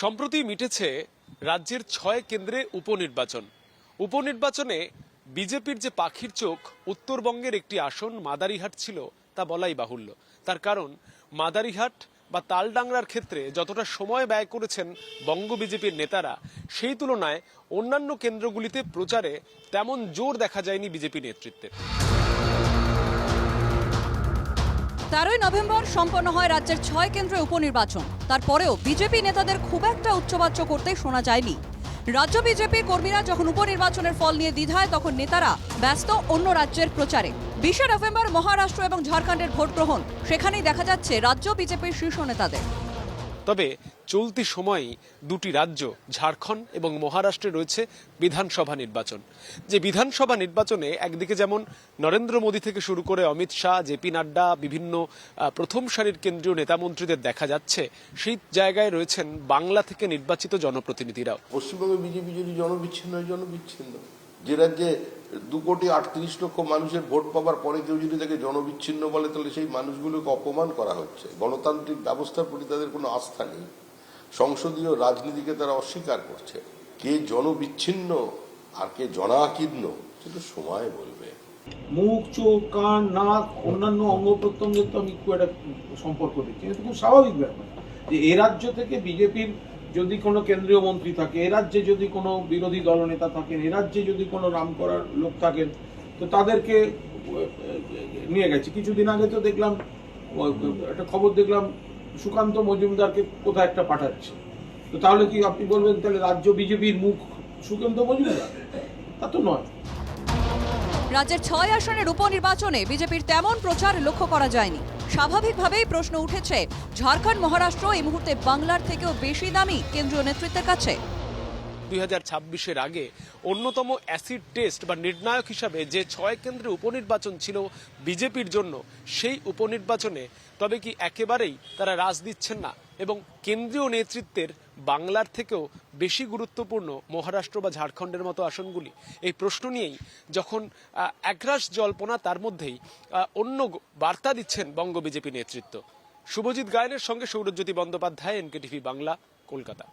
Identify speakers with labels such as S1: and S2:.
S1: সম্প্রতি মিটেছে রাজ্যের ছয় কেন্দ্রে উপনির্বাচন। উপনির্বাচনে বিজেপির যে পাখির চোখ, উত্তরবঙ্গের একটি আসন মাদারিহাট ছিল তা বলাই বাহুল্য। তার কারণ, মাদারিহাট বা তালডাংরার ক্ষেত্রে যতটা সময় ব্যয় করেছেন বঙ্গ বিজেপির নেতারা, সেই তুলনায় অন্যান্য কেন্দ্রগুলিতে প্রচারে তেমন জোর দেখা যায়নি বিজেপি নেতৃত্বে
S2: তেরোই নভেম্বর সম্পন্ন হয় রাজ্যের ছয় কেন্দ্রে উপনির্বাচন। তারপরেও বিজেপি নেতাদের খুব একটা উচ্চবাচ্য করতে শোনা যায়নি। রাজ্য বিজেপি কর্মীরা যখন উপনির্বাচনের ফল নিয়ে দ্বিধায়, তখন নেতারা ব্যস্ত অন্য রাজ্যের প্রচারে। বিশে নভেম্বর মহারাষ্ট্র এবং ঝাড়খণ্ডের ভোট গ্রহণ সেখানেই দেখা যাচ্ছে রাজ্য বিজেপির শীর্ষ নেতাদের।
S1: তবে চলতি সময়েই দুটি রাজ্য, ঝাড়খণ্ড এবং মহারাষ্ট্রে রয়েছে বিধানসভা নির্বাচন। যে বিধানসভা নির্বাচনে একদিকে যেমন নরেন্দ্র মোদী থেকে শুরু করে অমিত শাহ জেপি নাড্ডা, বিভিন্ন প্রথম সারির কেন্দ্রীয় নেতামন্ত্রীদের দেখা যাচ্ছে, সেই জায়গায় রয়েছেন বাংলা থেকে নির্বাচিত জনপ্রতিনিধিরাও।
S3: পশ্চিমবঙ্গে বিজেপি যদি জনবিচ্ছিন্ন জনবিচ্ছিন্ন। যে রাজ্যে দু কোটি আটত্রিশ লক্ষ মানুষের ভোট পাবার পরে কেউ যদি তাকে জনবিচ্ছিন্ন বলে, তাহলে সেই মানুষগুলোকে অপমান করা হচ্ছে। গণতান্ত্রিক ব্যবস্থার প্রতি তাদের কোনো আস্থা নেই। সংসদীয় রাজনীতিকে তারা অস্বীকার করছে। কে জনবিচ্ছিন্ন আর কে জনাকীর্ণ সেটা সময় বলবে।
S4: মুখ, চোখ, কান, নাক, অন্যান্য অঙ্গ প্রত্যঙ্গের তো আমি খুব একটা সম্পর্ক দেখছি এটা খুব স্বাভাবিক ব্যাপার। যে এ রাজ্য থেকে বিজেপির যদি কোনো কেন্দ্রীয় মন্ত্রী থাকে, এ রাজ্যে যদি কোনো বিরোধী দলনেতা থাকেন, এ রাজ্যে যদি কোনো নাম করার লোক থাকেন, তো তাদেরকে নিয়ে গেছে। কিছুদিন আগে তো দেখলাম একটা খবর দেখলাম, সুকান্ত মজুমদারকে কোথায় একটা পাঠাচ্ছে। তো তাহলে কি আপনি বলবেন, তাহলে রাজ্য বিজেপির মুখ সুকান্ত মজুমদার? তা তো নয়।
S2: রাজ্যের ছয় আসনের উপনির্বাচনে বিজেপির তেমন প্রচার লক্ষ্য করা যায়নি। স্বাভাবিকভাবেই প্রশ্ন উঠেছে ঝাড়খণ্ড মহারাষ্ট্র এই মুহূর্তে বাংলার থেকেও বেশি দামি কেন্দ্রীয় নেতৃত্বের কাছে।
S1: দুই হাজার আগে অন্যতম অ্যাসিড টেস্ট বা নির্ণায়ক হিসাবে যে ছয় কেন্দ্রে উপনির্বাচন ছিল বিজেপির জন্য, সেই উপনির্বাচনে তবে কি একেবারেই তারা রাজ দিচ্ছেন না এবং কেন্দ্রীয় নেতৃত্বের বাংলার থেকেও বেশি গুরুত্বপূর্ণ মহারাষ্ট্র বা ঝাড়খণ্ডের মতো আসনগুলি? এই প্রশ্ন নিয়েই যখন একরাশ জল্পনা তার মধ্যেই অন্য বার্তা দিচ্ছেন বঙ্গ বিজেপি নেতৃত্ব। শুভজিৎ গায়নের সঙ্গে সৌরজ্যোতি বন্দ্যোপাধ্যায়, এনকেটিভি বাংলা, কলকাতা।